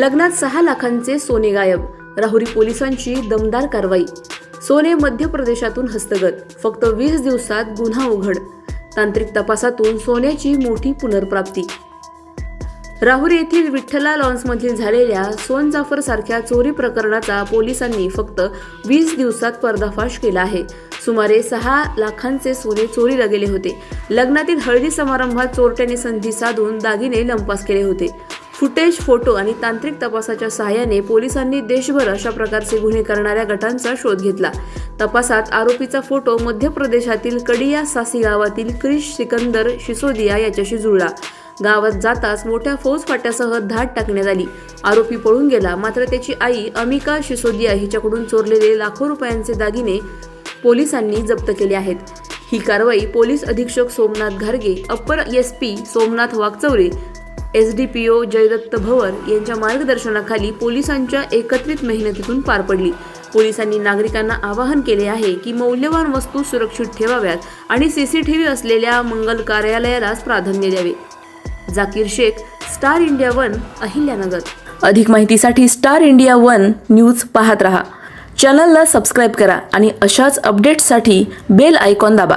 लग्नात सहा लाखांचे सोने गायब. राहुरी पोलिसांची दमदार कारवाई. सोने मध्य प्रदेशातून हस्तगत. फक्त वीस दिवसात गुन्हा उघड. तांत्रिक तपासातून सोन्याची मोठी पुनर्प्राप्ती. राहुरी येथील विठ्ठला लॉन्समधील झालेल्या सोन जाफर सारख्या चोरी प्रकरणाचा पोलिसांनी फक्त वीस दिवसात पर्दाफाश केला आहे. सुमारे सहा लाखांचे सोने चोरीला गेले होते. लग्नातील हळदी समारंभात चोरट्याने संधी साधून दागिने लंपास केले होते. फुटेज फोटो आणि तांत्रिक तपासाच्या सहाय्याने पोलिसांनी देशभर अशा प्रकारचे गुन्हे करणाऱ्या गटांचा शोध घेतला. तपासात आरोपीचा फोटो मध्य प्रदेशातील कडिया सासी गावातील क्रिश सिकंदर शिसोदिया याच्याशी जुळला. गावात जाताच मोठ्या फौजफाट्यासह धाड टाकण्यात आली. आरोपी पळून गेला मात्र त्याची आई अमिका शिसोदिया हिच्याकडून चोरलेले लाखो रुपयांचे दागिने पोलिसांनी जप्त केले आहेत. ही कारवाई पोलीस अधीक्षक Somnath घारगे upper S P Somnath Wagchaure S D P O Jaydatt Bhavar यांच्या मार्गदर्शनाखाली पोलिसांच्या एकत्रित मेहनतीतून पार पडली. पोलिसांनी नागरिकांना आवाहन केले आहे की मौल्यवान वस्तू सुरक्षित ठेवाव्यात आणि सी सी टी व्ही असलेल्या मंगल कार्यालयालाच प्राधान्य द्यावे. Zakir Shaikh star India one Ahilyanagar. अधिक माहितीसाठी स्टार इंडिया वन न्यूज पाहत रहा. चॅनलला सबस्क्राईब करा आणि अशाच अपडेट्ससाठी बेल आयकॉन दाबा.